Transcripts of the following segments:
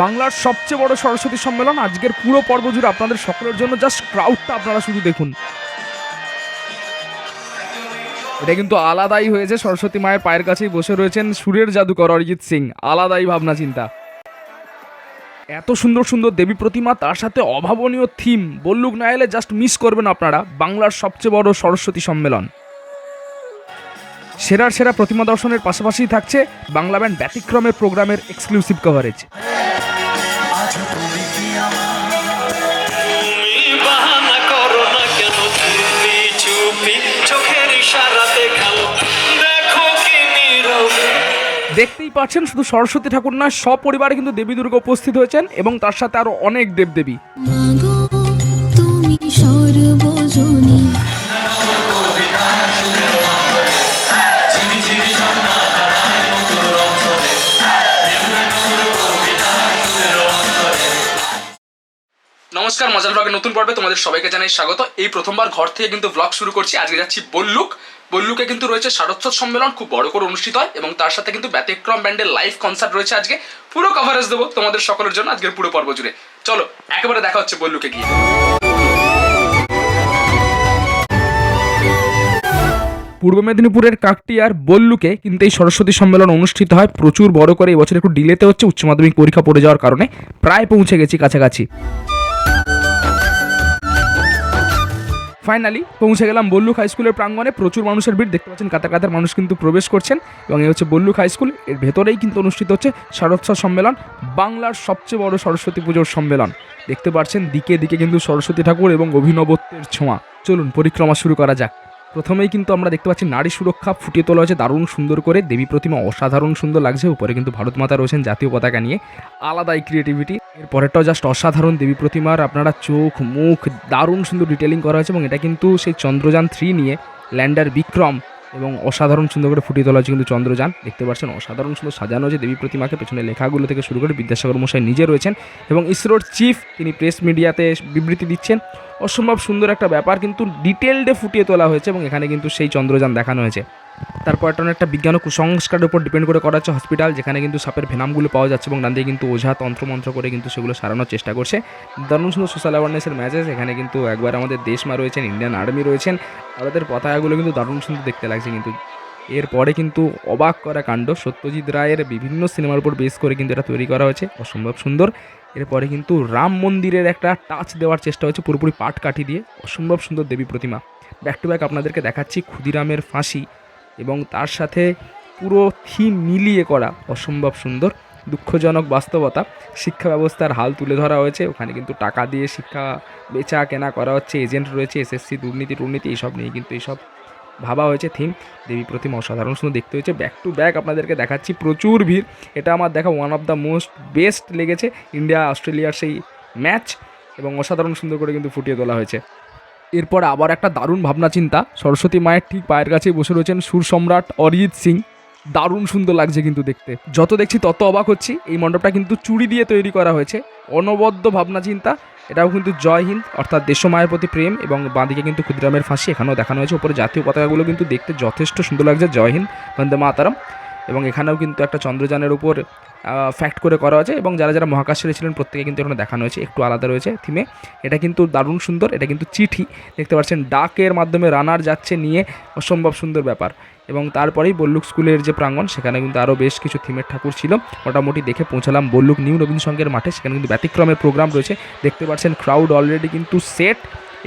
বাংলার সবচেয়ে বড় সরস্বতী সম্মেলন আজকের পুরো পর্ব জুড়ে আপনাদের সকলের জন্য জাস্ট ক্রাউডটা আপনারা শুধু দেখুন। এটা কিন্তু আলাদাই হয়েছে, সরস্বতী মায়ের পায়ের কাছেই বসে রয়েছেন সুরের জাদুকর অরিজিৎ সিং, আলাদাই ভাবনা চিন্তা। এত সুন্দর সুন্দর দেবী প্রতিমা, তার সাথে অভাবনীয় থিম বল্লুক না এলে জাস্ট মিস করবেন আপনারা, বাংলার সবচেয়ে বড় সরস্বতী সম্মেলন। সেরার সেরা প্রতিমা দর্শনের পাশাপাশি থাকছে বাংলা ব্যান্ড ব্যতিক্রমের প্রোগ্রামের এক্সক্লুসিভ কভারেজ তুমি বাহানা করো না কেন? চুপি চুপি চোখের ইশারাতে খেলো দেখো কি নীরবে দেখতেই পাচ্ছেন শুধু সরস্বতী ঠাকুর নয় সপরিবারে কিন্তু দেবী দুর্গা উপস্থিত হয়েছেন এবং তার সাথে আরও অনেক দেবদেবী। নমস্কার, মজার ব্লগের নতুন পর্বে তোমাদের সবাইকে জানাই স্বাগত। এই প্রথমবার ঘর থেকে কিন্তু ব্লগ শুরু করছি। আজকে যাচ্ছি বল্লুক। বল্লুকে কিন্তু রয়েছে শারদোৎসব সম্মেলন, খুব বড় করে অনুষ্ঠিত হয় এবং তার সাথে কিন্তু ব্যতিক্রম ব্যান্ডের লাইভ কনসার্ট রয়েছে আজকে। পুরো কভারেজ দেবো তোমাদের সকলের জন্য আজকের পুরো পর্ব জুড়ে। চলো, একেবারে দেখা হচ্ছে বল্লুকে গিয়ে। পূর্ব মেদিনীপুরের কাকটিয়ার বল্লুকে কিন্তু এই সরস্বতী সম্মেলন অনুষ্ঠিত হয়। প্রচুর বড় করে, এবছর একটু ডিলেতে হচ্ছে, উচ্চ মাধ্যমিক পরীক্ষা পড়ে যাওয়ার কারণে। প্রায় পৌঁছে গেছি কাছাকাছি। ফাইনালি পৌঁছে গেলাম বল্লুক হাই স্কুলের প্রাঙ্গণে। প্রচুর মানুষের ভিড় দেখতে পাচ্ছেন কাতার কাতার মানুষ কিন্তু প্রবেশ করছেন। এবং এই হচ্ছে বল্লুক হাই স্কুলের ভেতরেই কিন্তু অনুষ্ঠিত হচ্ছে শারদোৎসব সম্মেলন, বাংলার সবচেয়ে বড় সরস্বতী পুজোর সম্মেলন। দেখতে পাচ্ছেন, দিকে দিকে কিন্তু সরস্বতী ঠাকুর এবং অভিনবত্বের ছোঁয়া। চলুন, পরিক্রমা শুরু করা যাক। প্রথমেই কিন্তু আমরা দেখতে পাচ্ছি, নারী সুরক্ষা ফুটিয়ে তোলা হয়েছে দারুণ সুন্দর করে। দেবী প্রতিমা অসাধারণ সুন্দর লাগছে। উপরে কিন্তু ভারত মাতা রয়েছেন জাতীয় পতাকা নিয়ে। আলাদাই ক্রিয়েটিভিটি এর পরেরটাও জাস্ট অসাধারণ দেবী প্রতিমার আপনারা চোখ, মুখ দারুণ সুন্দর ডিটেলিং করা হয়েছে এবং এটা কিন্তু সেই চন্দ্রযান থ্রি নিয়ে ল্যান্ডার বিক্রম এবং অসাধারণ সুন্দর করে ফুটিয়ে তোলা হয়েছে কিন্তু চন্দ্রযান। দেখতে পাচ্ছেন, অসাধারণ সুন্দর সাজানো হয়েছে দেবী প্রতিমাকে পেছনে লেখাগুলো থেকে শুরু করে বিদ্যাসাগর মশাই নিজে রয়েছেন এবং ইসরোর চিফ তিনি প্রেস মিডিয়াতে বিবৃতি দিচ্ছেন। অসম্ভব সুন্দর একটা ব্যাপার কিন্তু ডিটেলডে ফুটিয়ে তোলা হয়েছে এবং এখানে কিন্তু সেই চন্দ্রযান দেখানো হয়েছে। তারপর একটা একটা বিজ্ঞান ও কুসংস্কারের উপর ডিপেন্ড করে করা হচ্ছে হসপিটাল যেখানে কিন্তু সাপের ভেনামগুলো পাওয়া যাচ্ছে এবং ডান দিকে কিন্তু ওঝা তন্ত্রমন্ত্র করে কিন্তু সেগুলো সারানোর চেষ্টা করছে। দারুণ সুন্দর সোশ্যাল অ্যাওয়ারনেসের ম্যাচেস এখানে কিন্তু একবার আমাদের দেশমা রয়েছেন ইন্ডিয়ান আর্মি রয়েছেন। ভারতের পতাকাগুলো কিন্তু দারুণ সুন্দর দেখতে লাগছে কিন্তু। এরপরে কিন্তু অবাক করা কাণ্ড, সত্যজিৎ রায়ের বিভিন্ন সিনেমার উপর বেস করে কিন্তু এটা তৈরি করা হয়েছে, অসম্ভব সুন্দর। এরপরে কিন্তু রাম মন্দিরের একটা টাচ দেওয়ার চেষ্টা হচ্ছে পুরোপুরি পাট কাঠি দিয়ে, অসম্ভব সুন্দর দেবী প্রতিমা। ব্যাক টু ব্যাক আপনাদেরকে দেখাচ্ছি ক্ষুদিরামের ফাঁসি। এবং তার সাথে পুরো থিম মিলিয়ে করা অসম্ভব সুন্দর, দুঃখজনক বাস্তবতা। শিক্ষা ব্যবস্থার হাল তুলে ধরা হয়েছে। ওখানে কিন্তু টাকা দিয়ে শিক্ষা বেচা কেনা করা হচ্ছে, এজেন্ট রয়েছে, এসএসসি, দুর্নীতি, টুর্নীতি, এইসব নিয়ে কিন্তু এইসব ভাবা হয়েছে থিম। দেবী প্রতিমা অসাধারণ সুন্দর দেখতে হয়েছে, ব্যাক টু ব্যাক আপনাদেরকে দেখাচ্ছি, প্রচুর ভিড়। এটা আমার দেখা one of the most best লেগেছে ইন্ডিয়া অস্ট্রেলিয়ার সেই ম্যাচ এবং অসাধারণ সুন্দর করে কিন্তু ফুটিয়ে তোলা হয়েছে। এরপর আবার একটা দারুণ ভাবনা চিন্তা। সরস্বতী মায়ের ঠিক পায়ের কাছেই বসে রয়েছেন সুর সম্রাট অরিজিৎ সিং। দারুণ সুন্দর লাগছে কিন্তু দেখতে। যত দেখছি তত অবাক হচ্ছি। এই মণ্ডপটা কিন্তু চুড়ি দিয়ে তৈরি করা হয়েছে। অনবদ্য ভাবনা চিন্তা। এটাও কিন্তু জয় হিন্দ, অর্থাৎ দেশমায়ের প্রতি প্রেম এবং বাঁদিকে কিন্তু ক্ষুদিরামের ফাঁসি। এখানেও দেখানো হয়েছে। উপরে জাতীয় পতাকাগুলো কিন্তু দেখতে যথেষ্ট সুন্দর লাগছে। জয় হিন্দ, বন্দে মাতারাম। এবং এখানেও কিন্তু একটা চন্দ্রযানের উপর ফ্যাক্ট করে করা হয়েছে এবং যারা যারা মহাকাশে ছিলেন প্রত্যেকে কিন্তু এখানে দেখানো হয়েছে। একটু আলাদা রয়েছে থিমে এটা কিন্তু দারুণ সুন্দর, এটা কিন্তু চিঠি। দেখতে পাচ্ছেন ডাকের মাধ্যমে রানার যাচ্ছে নিয়ে, অসম্ভব সুন্দর ব্যাপার। এবং তারপরেই বল্লুক স্কুলের যে প্রাঙ্গণ, সেখানে কিন্তু আরও বেশ কিছু থিমের ঠাকুর ছিল। মোটামুটি দেখে পৌঁছালাম বল্লুক নিউ সঙ্গের মাঠে। সেখানে কিন্তু ব্যতিক্রমের প্রোগ্রাম রয়েছে। দেখতে পাচ্ছেন ক্রাউড অলরেডি কিন্তু সেট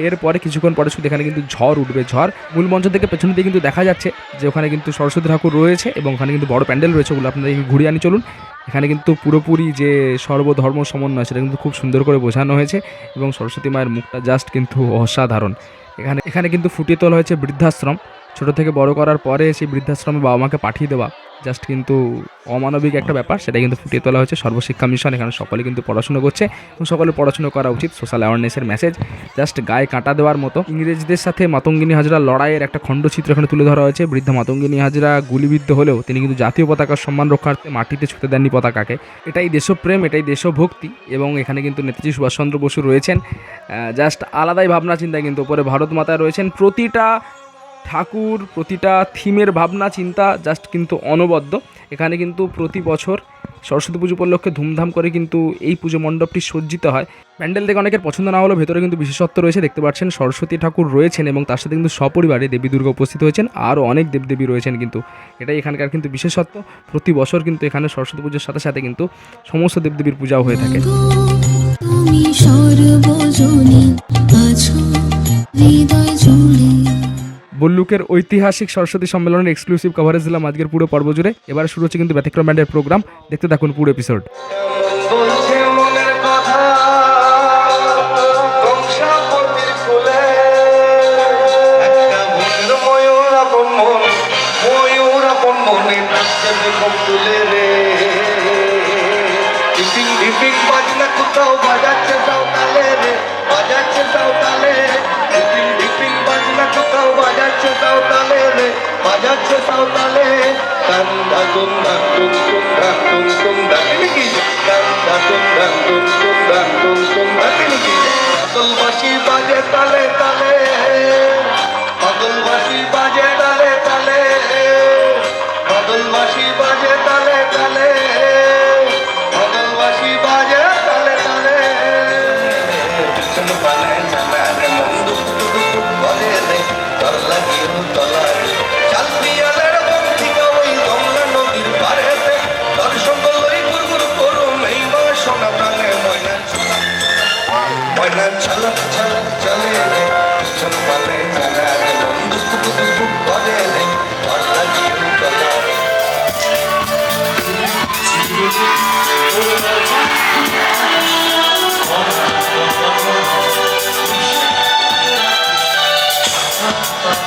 এরপরে কিছুক্ষণ পরে শুধু এখানে কিন্তু ঝড় উঠবে, ঝড় মূল মঞ্চ থেকে পেছন দিকে কিন্তু দেখা যাচ্ছে যে ওখানে কিন্তু সরস্বতী ঠাকুর রয়েছে এবং ওখানে কিন্তু বড় প্যান্ডেল রয়েছে ওগুলো আপনাদেরকে ঘুরিয়ে আনি চলুন। এখানে কিন্তু পুরোপুরি যে সর্বধর্ম সমন্বয় সেটা কিন্তু খুব সুন্দর করে বোঝানো হয়েছে এবং সরস্বতী মায়ের মুখটা জাস্ট কিন্তু অসাধারণ। এখানে এখানে কিন্তু ফুটিয়ে তোলা হয়েছে বৃদ্ধাশ্রম। ছোট থেকে বড় করার পরে সেই বৃদ্ধাশ্রমে বাবা মাকে পাঠিয়ে দেওয়া। জাস্ট কিন্তু অমানবিক একটা ব্যাপার সেটা কিন্তু ফুটিয়ে তোলা হয়েছে সর্বশিক্ষা মিশন। এখানে সকলে কিন্তু পড়াশুনো করছে এবং সকলে পড়াশুনো করা উচিত। সোশ্যাল অ্যাওয়ারনেসের মেসেজ জাস্ট গায়ে কাঁটা দেওয়ার মতো। ইংরেজদের সাথে মাতঙ্গিনী হাজরা লড়াইয়ের একটা খণ্ডচিত্র এখানে তুলে ধরা হয়েছে। বৃদ্ধ মাতঙ্গিনী হাজরা গুলিবিদ্ধ হলেও তিনি কিন্তু জাতীয় পতাকার সম্মান রক্ষার্থে মাটিতে ছুতে দেননি পতাকাকে। এটাই দেশপ্রেম, এটাই দেশভক্তি এবং এখানে কিন্তু নেতাজি সুভাষচন্দ্র বসু রয়েছেন। জাস্ট আলাদাই ভাবনা চিন্তা কিন্তু। উপরে ভারত মাতা রয়েছেন। প্রতিটা ঠাকুর, প্রতিটা থিমের ভাবনা, চিন্তা জাস্ট কিন্তু অনবদ্য। এখানে কিন্তু প্রতি বছর সরস্বতী পুজো উপলক্ষে ধুমধাম করে কিন্তু এই পুজো মণ্ডপটি সজ্জিত হয়। প্যান্ডেল দেখে অনেকের পছন্দ না হলেও ভেতরে কিন্তু বিশেষত্ব রয়েছে। দেখতে পাচ্ছেন সরস্বতী ঠাকুর রয়েছেন এবং তার সাথে কিন্তু সপরিবারে দেবী দুর্গা উপস্থিত হয়েছেন। আরও অনেক দেবদেবী রয়েছেন কিন্তু। এটাই এখানকার কিন্তু বিশেষত্ব। প্রতি বছর কিন্তু এখানে সরস্বতী পুজোর সাথে সাথে কিন্তু সমস্ত দেবদেবীর পূজাও হয়ে থাকে। সর্বজনী আছো, হৃদয় জুড়ে বল্লুকের ঐতিহাসিক সরস্বতী সম্মেলনের এক্সক্লুসিভ কভারেজ দিলাম আজকের পুরো পর্ব জুড়ে। এবার শুরু হচ্ছে কিন্তু ব্যতিক্রম ব্যান্ডের প্রোগ্রাম দেখতে থাকুন পুরো এপিসোড বাজাচ্ছে তালে রে, বাজাচ্ছে তালে বাজাচ্ছে সাঁওতালে রে বাজাচ্ছে সাঁওতালে টান্দা তুন্দা তুম তুন্দা তুম তুন্দা I love you,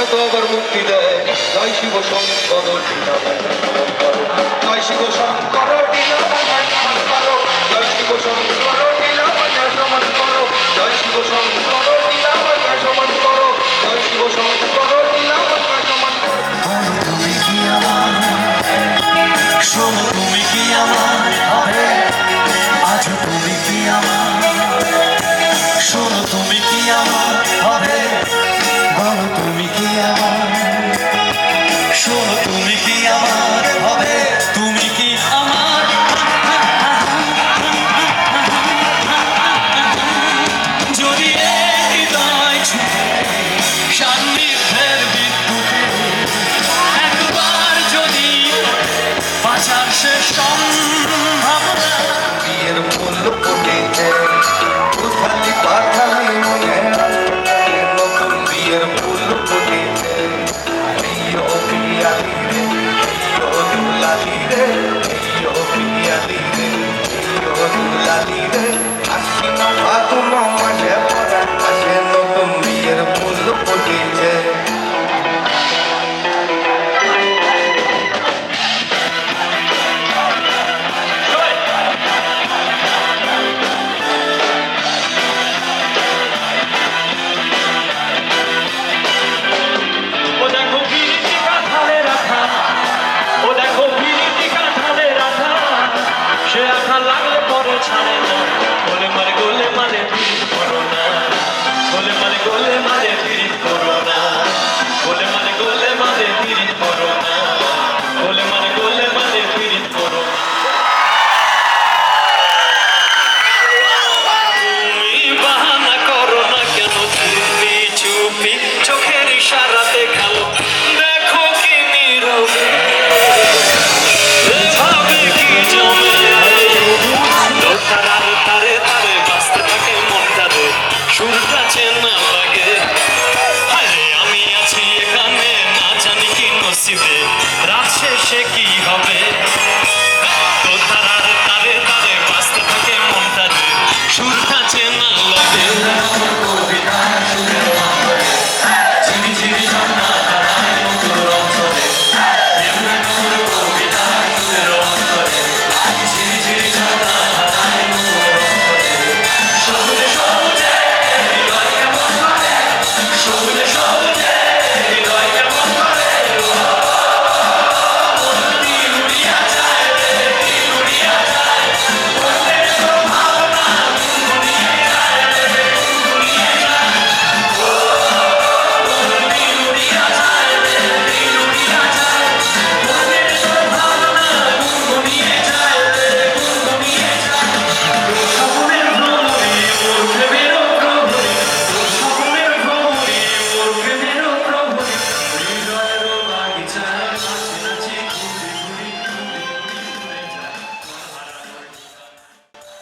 হয়তো আবার মুক্তি দেয়। জয় শিব শঙ্কর জয় শিব শঙ্কর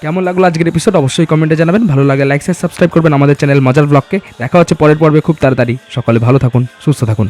কেমন লাগল আজকের এপিসোড অবশ্যই কমেন্টে জানাবেন। ভালো লাগে লাইক সাবস্ক্রাইব করবেন আমাদের চ্যানেল মজার ব্লগকে দেখা হচ্ছে পরের পর্বে খুব তাড়াতাড়ি। সকালে ভালো থাকুন, সুস্থ থাকুন।